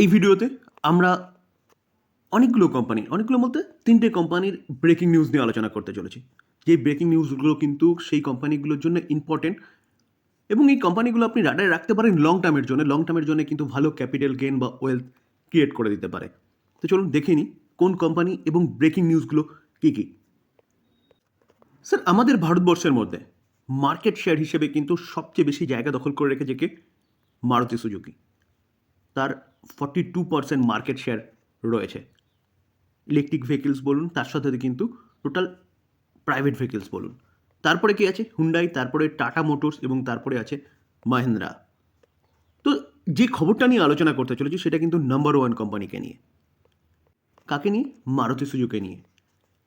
এই ভিডিওতে আমরা অনেকগুলো কোম্পানি অনেকগুলো বলতে তিনটে কোম্পানির ব্রেকিং নিউজ নিয়ে আলোচনা করতে চলেছি। যে ব্রেকিং নিউজগুলো কিন্তু সেই কোম্পানিগুলোর জন্য ইম্পর্টেন্ট এবং এই কোম্পানিগুলো আপনি রাডারে রাখতে পারেন লং টার্মের জন্য। লং টার্মের জন্য কিন্তু ভালো ক্যাপিটাল গেন বা ওয়েলথ ক্রিয়েট করে দিতে পারে। তো চলুন দেখে নিই কোন কোম্পানি এবং ব্রেকিং নিউজগুলো কী কী। স্যার, আমাদের ভারতবর্ষের মধ্যে মার্কেট শেয়ার হিসেবে কিন্তু সবচেয়ে বেশি জায়গা দখল করে রেখেছে কে? মারুতি সুজুকি। তার forty two percent market share রয়েছে। ইলেকট্রিক ভেহিকেলস বলুন, তার সাথে কিন্তু টোটাল প্রাইভেট ভেহিকেলস বলুন। তারপরে কি আছে? হুন্ডাই তারপরে টাটা মোটরস এবং তারপরে আছে মাহিন্দ্রা তো যে খবরটা নিয়ে আলোচনা করতে চলেছি, সেটা কিন্তু নাম্বার ওয়ান কোম্পানিকে নিয়ে। কাকে নিয়ে? মারুতি সুজুকে নিয়ে।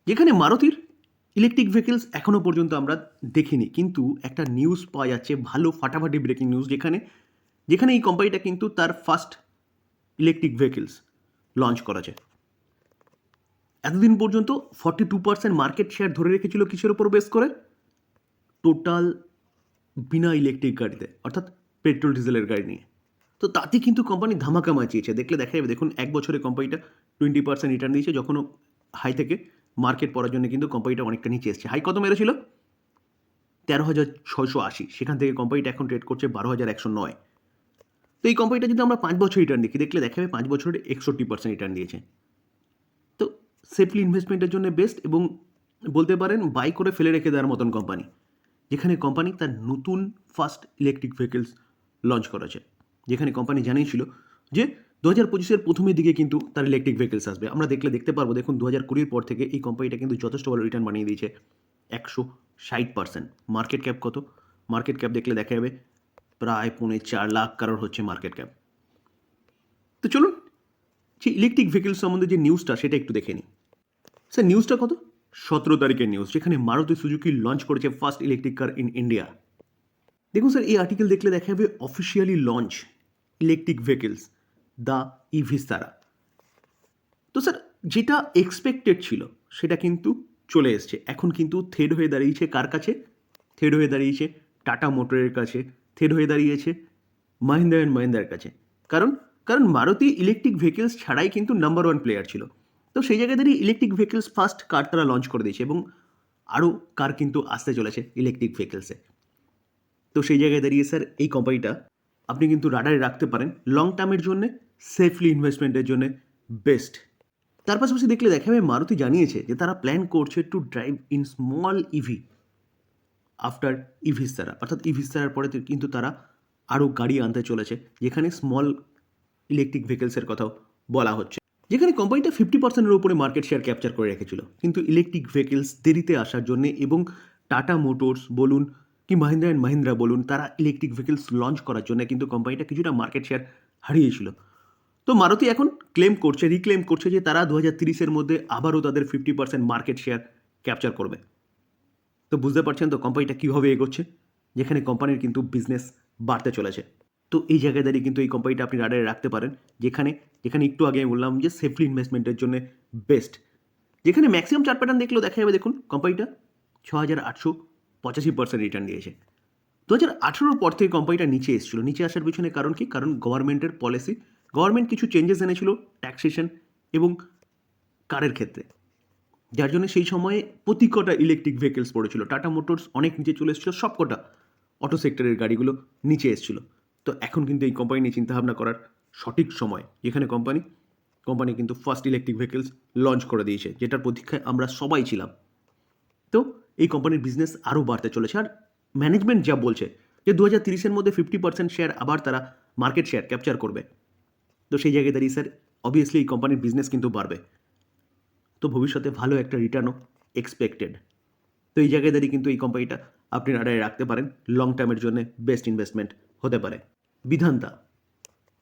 যেখানে মারুতির ইলেকট্রিক ভেহিকেলস এখনও পর্যন্ত আমরা দেখিনি, কিন্তু একটা নিউজ পাওয়া যাচ্ছে, ভালো ফাটাফাটি ব্রেকিং নিউজ যেখানে যেখানে এই কোম্পানিটা কিন্তু তার ফার্স্ট ইলেকট্রিক ভেহিকেলস লঞ্চ করেছে এতদিন পর্যন্ত forty two percent market share ধরে রেখেছিল কিসের উপর বেস করে? টোটাল বিনা ইলেকট্রিক গাড়িতে, অর্থাৎ পেট্রোল ডিজেলের গাড়ি নিয়ে। তো তাতে কিন্তু কোম্পানি ধামাকা মাচিয়েছে। দেখলে দেখা যাবে, দেখুন, এক বছরে কোম্পানিটা টোয়েন্টি পার্সেন্ট রিটার্ন দিয়েছে যখন হাই থেকে মার্কেট পড়ার জন্য কিন্তু কোম্পানিটা অনেকটা নিচে এসেছে। হাই কত মেরেছিল? তেরো হাজার ছয়শো আশি। সেখান থেকে কোম্পানিটা এখন ট্রেড করছে বারো হাজার একশো নয়। তো এই কোম্পানিটা যদি আমরা পাঁচ বছর রিটার্ন দেখি, দেখলে দেখা যাবে পাঁচ বছরের একষট্টি পার্সেন্ট রিটার্ন দিয়েছে। তো সেফলি ইনভেস্টমেন্টের জন্য বেস্ট এবং বলতে পারেন বাই করে ফেলে রেখে দেওয়ার মতন কোম্পানি যেখানে কোম্পানি তার নতুন ফার্স্ট ইলেকট্রিক ভেহিকেলস লঞ্চ করেছে। যেখানে কোম্পানি জানিয়েছিল যে দু হাজার পঁচিশের প্রথমের দিকে কিন্তু তার ইলেকট্রিক ভেহিকেলস আসবে। আমরা দেখলে দেখতে পারব, দেখুন দু হাজার কুড়ির পর থেকে এই কোম্পানিটা কিন্তু যথেষ্ট ভালো রিটার্ন বানিয়ে দিয়েছে। একশো ষাট পার্সেন্ট মার্কেট ক্যাপ কত? মার্কেট ক্যাপ দেখলে দেখা যাবে প্রায় পৌনে চার লাখ কারোর হচ্ছে মার্কেট ক্যাপ তো চলুন, যে ইলেকট্রিক ভেহিকেল সম্বন্ধে যে নিউজটা সেটা একটু দেখে নিই। স্যার নিউজটা কত? সতেরো তারিখের নিউজ যেখানে মারুতি সুজুকি লঞ্চ করেছে first electric car in India দেখুন স্যার, এই আর্টিকেল দেখলে দেখা যাবে officially launch electric vehicles the e Vitara তো স্যার, যেটা এক্সপেক্টেড ছিল, সেটা কিন্তু চলে এসছে। এখন কিন্তু থেড হয়ে দাঁড়িয়েছে কার কাছে? থেড হয়ে দাঁড়িয়েছে টাটা মোটরের কাছে। থেড হয়ে দাঁড়িয়েছে মাহিন্দ্রা অ্যান্ড মাহিন্দ্রার কাছে। কারণ কারণ মারুতি ইলেকট্রিক ভেহিকেলস ছাড়াই কিন্তু নাম্বার ওয়ান প্লেয়ার ছিল। তো সেই জায়গায় দাঁড়িয়ে ইলেকট্রিক ভেহিকেলস ফার্স্ট কার তারা লঞ্চ করে দিয়েছে এবং আরও কার কিন্তু আসতে চলেছে ইলেকট্রিক ভেহিকেলসে তো সেই জায়গায় দাঁড়িয়ে স্যার এই কোম্পানিটা আপনি কিন্তু রাডারে রাখতে পারেন লং টার্মের জন্য সেফলি ইনভেস্টমেন্টের জন্য বেস্ট তার পাশাপাশি দেখলে দেখা যাবে মারুতি জানিয়েছে যে তারা প্ল্যান করছে to drive in small EV after e Vitara অর্থাৎ ইভিস্তারার পরে কিন্তু তারা আরও গাড়ি আনতে চলেছে, যেখানে স্মল ইলেকট্রিক ভেহিকেলসের কথাও বলা হচ্ছে। যেখানে কোম্পানিটা ফিফটি পার্সেন্টের উপরে মার্কেট শেয়ার ক্যাপচার করে রেখেছিল। কিন্তু ইলেকট্রিক ভেহিকেলস দেরিতে আসার জন্য এবং টাটা মোটরস বলুন কি মাহিন্দ্রা অ্যান্ড মাহিন্দ্রা বলুন, তারা ইলেকট্রিক ভেহিকেলস লঞ্চ করার জন্য কিন্তু কোম্পানিটা কিছুটা মার্কেট শেয়ার হারিয়েছিল। তো মারুতি এখন ক্লেম করছে রিক্লেম করছে যে তারা দু হাজার তিরিশের মধ্যে আবারও তাদের fifty percent market share capture করবে। তো বুঝতে পারছেন তো কোম্পানিটা কীভাবে এগোচ্ছে? যেখানে কোম্পানির কিন্তু বিজনেস বাড়তে চলেছে। তো এই জায়গায় দাঁড়িয়ে কিন্তু এই কোম্পানিটা আপনি রাডারে রাখতে পারেন। যেখানে যেখানে একটু আগে আমি বললাম যে সেফলি ইনভেস্টমেন্টের জন্য বেস্ট যেখানে ম্যাক্সিমাম চার্ট প্যাটার্ন দেখলেও দেখা যাবে, দেখুন কোম্পানিটা ছ হাজার আটশো পঁচাশি পার্সেন্ট রিটার্ন দিয়েছে দু হাজার আঠেরোর পর থেকে কোম্পানিটা নিচে এসেছিল। নিচে আসার পিছনে কারণ কি? কারণ গভর্নমেন্টের পলিসি গভর্নমেন্ট কিছু চেঞ্জেস এনেছিল ট্যাক্সেশন এবং কারের ক্ষেত্রে। যার জন্য সেই সময়ে প্রতি কটা ইলেকট্রিক ভেহিকেলস পড়েছিল। টাটা মোটরস অনেক নিচে চলে এসেছিল, সব কটা অটো সেক্টরের গাড়িগুলো নিচে এসেছিল। তো এখন কিন্তু এই কোম্পানি নিয়ে চিন্তাভাবনা করার সঠিক সময়। যেখানে কোম্পানি কোম্পানি কিন্তু ফার্স্ট ইলেকট্রিক ভেহিকেলস লঞ্চ করে দিয়েছে, যেটার প্রতীক্ষায় আমরা সবাই ছিলাম। তো এই কোম্পানির বিজনেস আরও বাড়তে চলেছে। আর ম্যানেজমেন্ট যা বলছে, যে দু হাজার তিরিশের মধ্যে ফিফটি পার্সেন্ট শেয়ার আবার তারা মার্কেট শেয়ার ক্যাপচার করবে। তো সেই জায়গায় দাঁড়িয়ে স্যার অবভিয়াসলি এই কোম্পানির বিজনেস কিন্তু বাড়বে। তো ভবিষ্যতে ভালো একটা রিটার্নও এক্সপেক্টেড তো এই জায়গায় দাঁড়িয়ে কিন্তু এই কোম্পানিটা আপনি রাডারে রাখতে পারেন লং টার্মের জন্য বেস্ট ইনভেস্টমেন্ট হতে পারে। বিধান্তা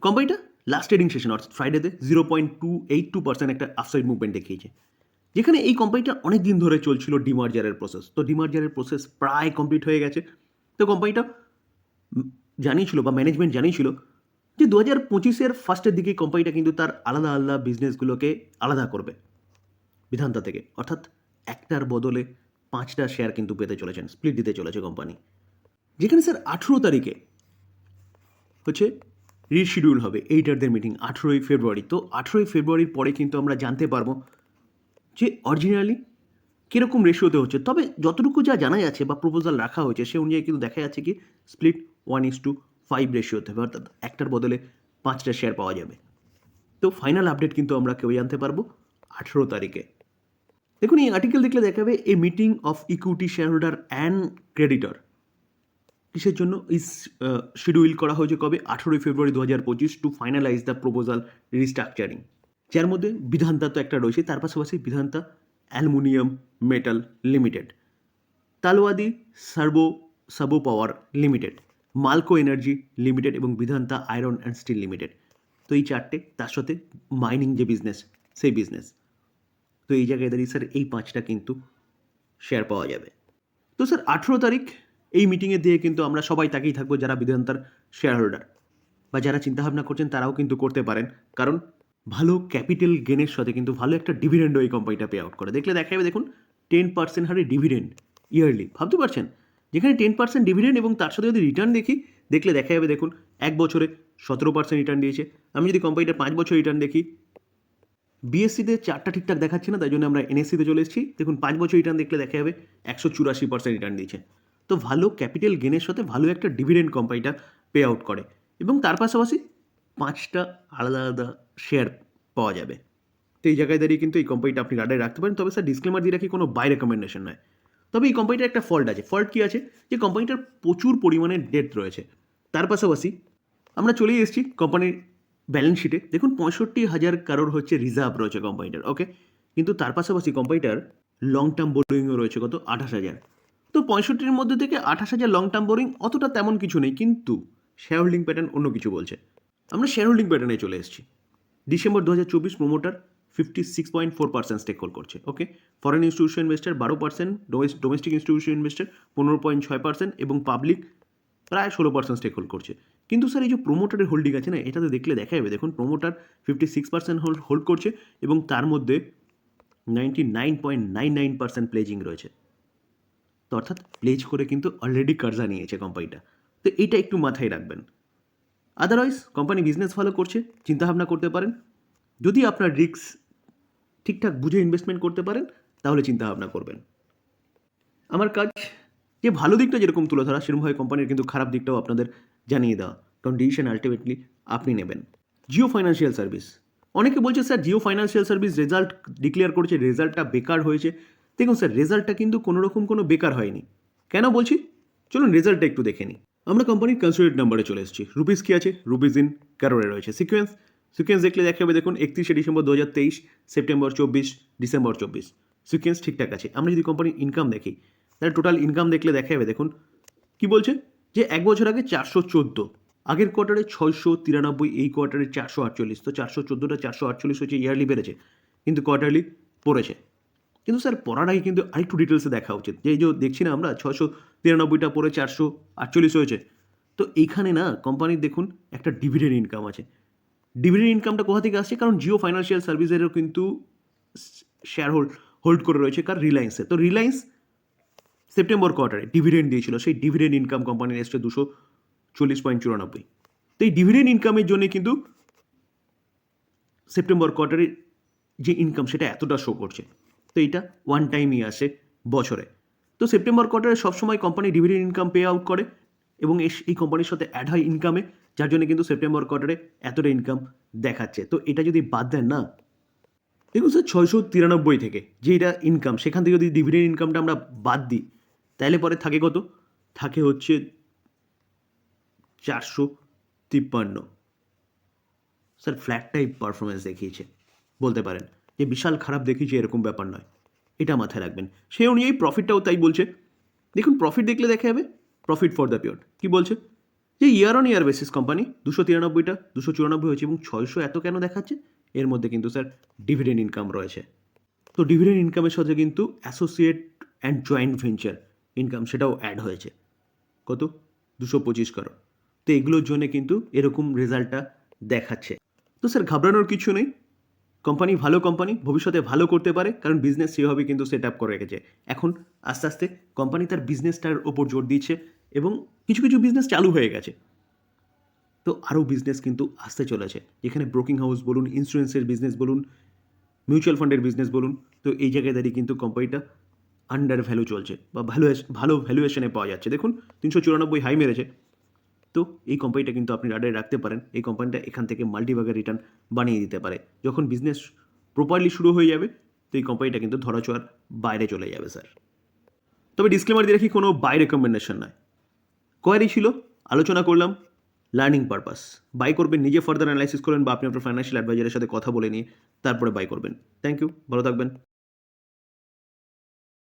কোম্পানিটা লাস্ট ট্রেডিং সেশন অর্থাৎ ফ্রাইডেতে zero point two eight two percent একটা আফসাইড মুভমেন্ট দেখিয়েছে। যেখানে এই কোম্পানিটা অনেক দিন ধরে চলছিল ডিমার্জারের প্রসেস তো ডিমার্জারের প্রসেস প্রায় কমপ্লিট হয়ে গেছে। তো কোম্পানিটা জানিয়েছিল বা ম্যানেজমেন্ট জানিয়েছিল যে দু হাজার পঁচিশের ফার্স্টের দিকে কোম্পানিটা কিন্তু তার আলাদা আলাদা বিজনেসগুলোকে আলাদা করবে। বিধান্তা থেকে। অর্থাৎ একটার বদলে পাঁচটা শেয়ার কিন্তু পেতে চলেছেন স্প্লিট দিতে চলেছে কোম্পানি যেখানে স্যার আঠেরো তারিখে হচ্ছে রিশিডিউল হবে এইটারদের মিটিং আঠেরোই ফেব্রুয়ারি তো আঠেরোই ফেব্রুয়ারির পরে কিন্তু আমরা জানতে পারব যে অরিজিনালি কীরকম রেশিওতে হচ্ছে। তবে যতটুকু যা জানা যাচ্ছে বা প্রপোজাল রাখা হয়েছে, সে অনুযায়ী কিন্তু দেখা যাচ্ছে কি split one is two five রেশিওতে হবে। অর্থাৎ একটার বদলে পাঁচটা শেয়ার পাওয়া যাবে। তো ফাইনাল আপডেট কিন্তু আমরা কেউ জানতে পারব আঠেরো তারিখে। দেখুন, এই আর্টিকেল দেখলে দেখাবে a meeting of equity share holder and creditor কিসের জন্য? এই শিডিউল করা হয়েছে কবে? আঠেরোই ফেব্রুয়ারি দু হাজার পঁচিশ to finalize the proposal restructuring যার মধ্যে বিধান্তা তো একটা রয়েছে, তার পাশাপাশি Vedanta aluminium metal limited, Talwandi servo Sabo power limited, Malco energy limited এবং Vedanta iron and steel limited. তো এই চারটে, তার সাথে মাইনিং যে বিজনেস সেই বিজনেস তো এই জায়গায় দাঁড়িয়ে স্যার এই পাঁচটা কিন্তু শেয়ার পাওয়া যাবে। তো স্যার আঠেরো তারিখ এই মিটিংয়ে দিয়ে কিন্তু আমরা সবাই তাকেই থাকব যারা বিধান্তার শেয়ার হোল্ডার বা যারা চিন্তাভাবনা করছেন তারাও কিন্তু করতে পারেন। কারণ ভালো ক্যাপিটাল গেনের সাথে কিন্তু ভালো একটা ডিভিডেন্ডও এই কোম্পানিটা পে আউট করে। দেখলে দেখা যাবে দেখুন টেন পার্সেন্ট হারে ডিভিডেন্ড ইয়ারলি ভাবতে পারছেন? যেখানে টেন পার্সেন্ট ডিভিডেন্ড এবং তার সাথে যদি রিটার্ন দেখি, দেখলে দেখা যাবে দেখুন, এক বছরে সতেরো পার্সেন্ট রিটার্ন দিয়েছে। আমি যদি কোম্পানিটা পাঁচ বছর রিটার্ন দেখি বিএসসিতে চারটা ঠিকঠাক দেখাচ্ছে না, তাই জন্য আমরা এনএসসিতে চলে এসেছি। দেখুন, পাঁচ বছর রিটার্ন দেখলে দেখা যাবে একশো চুরাশি পার্সেন্ট রিটার্ন দিয়েছে। তো ভালো ক্যাপিটাল গেনের সাথে ভালো একটা ডিভিডেন্ড কোম্পানিটা পে আউট করে। এবং তার পাশাপাশি পাঁচটা আলাদা আলাদা শেয়ার পাওয়া যাবে। তো এই জায়গায় দাঁড়িয়ে কিন্তু এই কোম্পানিটা আপনি রাডারে রাখতে পারেন। তবে স্যার ডিসক্লেমার দিয়ে রাখি, কোনো বাই রেকমেন্ডেশন নয়। তবে এই কোম্পানিটার একটা ফল্ট আছে। ফল্ট কী আছে? যে কোম্পানিটার প্রচুর পরিমাণে ডেট রয়েছে। তার পাশাপাশি আমরা চলেই এসেছি কোম্পানির ব্যালেন্স শিটে দেখুন পঁয়ষট্টি হাজার কারোর হচ্ছে রিজার্ভ রয়েছে কোম্পানিটার ওকে কিন্তু তার পাশাপাশি কোম্পানিটার লং টার্ম বোরিংও রয়েছে কত? আঠাশ হাজার। তো পঁয়ষট্টির মধ্যে থেকে আঠাশ হাজার লং টার্ম বোরিং অতটা তেমন কিছু নেই, কিন্তু শেয়ার হোল্ডিং প্যাটার্ন অন্য কিছু বলছে। আমরা শেয়ার হোল্ডিং প্যাটার্নে চলে এসেছি। ডিসেম্বর দু হাজার চব্বিশ promoter fifty six point four percent stake hold করছে ওকে ফরেন ইনস্টিটিউশন ইনভেস্টার বারো পার্সেন্ট ডোমেস্টিক ইনস্টিটিউশন ইনভেস্টার পনেরো পয়েন্ট ছয় পার্সেন্ট এবং পাবলিক প্রায় ষোলো পার্সেন্ট স্টেক হোল্ড করছে। কিন্তু স্যার, এই যে প্রোমোটারের হোল্ডিং আছে না এটাতে দেখলে দেখা যাবে। দেখুন promoter fifty six percent hold hold করছে এবং তার মধ্যে ninety nine point nine nine percent pledging রয়েছে। তো অর্থাৎ প্লেজ করে কিন্তু অলরেডি কার্জা নিয়েছে কোম্পানিটা তো এটা একটু মাথায় রাখবেন। আদারওয়াইজ কোম্পানি বিজনেস ভালো করছে, চিন্তাভাবনা করতে পারেন। যদি আপনার রিস্ক ঠিকঠাক বুঝে ইনভেস্টমেন্ট করতে পারেন, তাহলে চিন্তাভাবনা করবেন। আমার কাজ যে ভালো দিকটা যেরকম তুলে ধরা সেরকমভাবে কোম্পানির কিন্তু খারাপ দিকটাও আপনাদের জানিয়ে দেওয়া। কারণ ডিসিশন আলটিমেটলি আপনি নেবেন। জিও ফাইন্যান্সিয়াল সার্ভিস অনেকে বলছে, sir Jio financial service result declare করেছে রেজাল্টটা বেকার হয়েছে। দেখুন, স্যার রেজাল্টটা কিন্তু কোনো রকম কোনো বেকার হয়নি। কেন বলছি? চলুন রেজাল্টটা একটু দেখে নিই। আমরা কোম্পানির কনসোলিড নাম্বারে চলে এসেছি। রুপিস কী আছে? রুপিস ইন ক্যারোরে রয়েছে। সিকোয়েন্স সিকোয়েন্স দেখলে দেখা যাবে দেখুন, একত্রিশে ডিসেম্বর দু হাজার তেইশ, সেপ্টেম্বর চব্বিশ, ডিসেম্বর চব্বিশ। সিকোয়েন্স ঠিকঠাক আছে। আমরা যদি কোম্পানির ইনকাম দেখি তাহলে টোটাল ইনকাম দেখলে দেখা যাবে দেখুন। কি বলছে? যে এক বছর আগে চারশো চোদ্দ, আগের কোয়ার্টারে ছয়শো তিরানব্বই, এই কোয়ার্টারে চারশো আটচল্লিশ। তো চারশো চোদ্দোটা চারশো আটচল্লিশ হচ্ছে ইয়ারলি বেড়েছে, কিন্তু কোয়ার্টারলি পড়েছে। কিন্তু স্যার পড়ার আগে কিন্তু আরেকটু ডিটেলসে দেখা উচিত। যে এই যে দেখছি না আমরা ছশো তিরানব্বইটা পরে চারশো আটচল্লিশ হয়েছে। তো এইখানে না কোম্পানির দেখুন, একটা ডিভিডেন্ড ইনকাম আছে। ডিভিডেন্ড ইনকামটা কোথা থেকে আসছে? কারণ জিও ফাইন্যান্সিয়াল সার্ভিসেরও কিন্তু শেয়ার হোল্ড হোল্ড করে রয়েছে কার রিলায়েন্সে তো রিলায়েন্স সেপ্টেম্বর কোয়ার্টারে ডিভিডেন্ড দিয়েছিল। সেই ডিভিডেন্ড ইনকাম কোম্পানির এসছে দুশো চল্লিশ পয়েন্ট চুরানব্বই। তো এই ডিভিডেন্ড ইনকামের জন্য কিন্তু সেপ্টেম্বর কোয়ার্টারের যে ইনকাম সেটা এতটা শো করছে। তো এইটা ওয়ান টাইমই আসে বছরে। তো সেপ্টেম্বর কোয়ার্টারে সবসময় company dividend income pay out করে এবং এই কোম্পানির সাথে অ্যাড হয় ইনকামে যার জন্য কিন্তু সেপ্টেম্বর কোয়ার্টারে এতটা ইনকাম দেখাচ্ছে। তো এটা যদি বাদ দেন না, দেখুন স্যার ছয়শো তিরানব্বই থেকে যে এটা ইনকাম সেখান থেকে যদি ডিভিডেন্ড ইনকামটা আমরা বাদ দিই তাহলে পরে থাকে কত? থাকে হচ্ছে চারশো তিপ্পান্ন। স্যার ফ্ল্যাট টাইপ পারফরমেন্স দেখিয়েছে, বলতে পারেন। যে বিশাল খারাপ দেখিয়েছে, এরকম ব্যাপার নয়। এটা মাথায় রাখবেন। সেই অনুযায়ী প্রফিটটাও তাই বলছে। দেখুন প্রফিট দেখলে দেখা যাবে। প্রফিট ফর দ্য পিরিয়ড কী বলছে? যে year on year basis company দুশো তিরানব্বইটা, দুশো চুরানব্বই হয়েছে এবং ছয়শো এত কেন দেখাচ্ছে? এর মধ্যে কিন্তু, স্যার ডিভিডেন্ড ইনকাম রয়েছে। তো ডিভিডেন্ড ইনকামের সাথে কিন্তু associate and joint venture income সেটাও অ্যাড হয়েছে। কত? দুশো পঁচিশ করো তো এগুলোর জন্য কিন্তু এরকম রেজাল্টটা দেখাচ্ছে। তো স্যার, ঘাবড়ানোর কিছু নেই। কোম্পানি ভালো কোম্পানি ভবিষ্যতে ভালো করতে পারে, কারণ বিজনেস সেভাবে কিন্তু সেট আপ করে রেখেছে। এখন আস্তে আস্তে কোম্পানি তার বিজনেসটার ওপর জোর দিচ্ছে এবং কিছু কিছু বিজনেস চালু হয়ে গেছে। তো আরও বিজনেস কিন্তু আসতে চলেছে। যেখানে ব্রোকিং হাউস বলুন ইন্স্যুরেন্সের বিজনেস বলুন মিউচুয়াল ফান্ডের বিজনেস বলুন, তো এই জায়গায় দাঁড়িয়ে কিন্তু কোম্পানিটা আন্ডার ভ্যালু চলছে বা ভ্যালুয়েশ ভালো ভ্যালুয়েশনে পাওয়া যাচ্ছে। দেখুন, তিনশো চুরানব্বই হাই মেরেছে। তো এই কোম্পানিটা কিন্তু আপনি রাডারে রাখতে পারেন। এই কোম্পানিটা এখান থেকে মাল্টিভাগের রিটার্ন বানিয়ে দিতে পারে। যখন বিজনেস প্রপারলি শুরু হয়ে যাবে, তো এই কোম্পানিটা কিন্তু ধরাছোঁয়ার বাইরে চলে যাবে স্যার তবে ডিসক্লেমার দিয়ে রাখি, কোনো বাই রেকমেন্ডেশন নয়। কোয়ারি ছিল, আলোচনা করলাম লার্নিং পারপাস বাই করবেন, নিজে ফার্দার অ্যানালাইসিস করবেন বা আপনি আপনার ফাইন্যান্সিয়াল অ্যাডভাইজারের সাথে কথা বলে নিয়ে তারপরে বাই করবেন। থ্যাংক ইউ ভালো থাকবেন।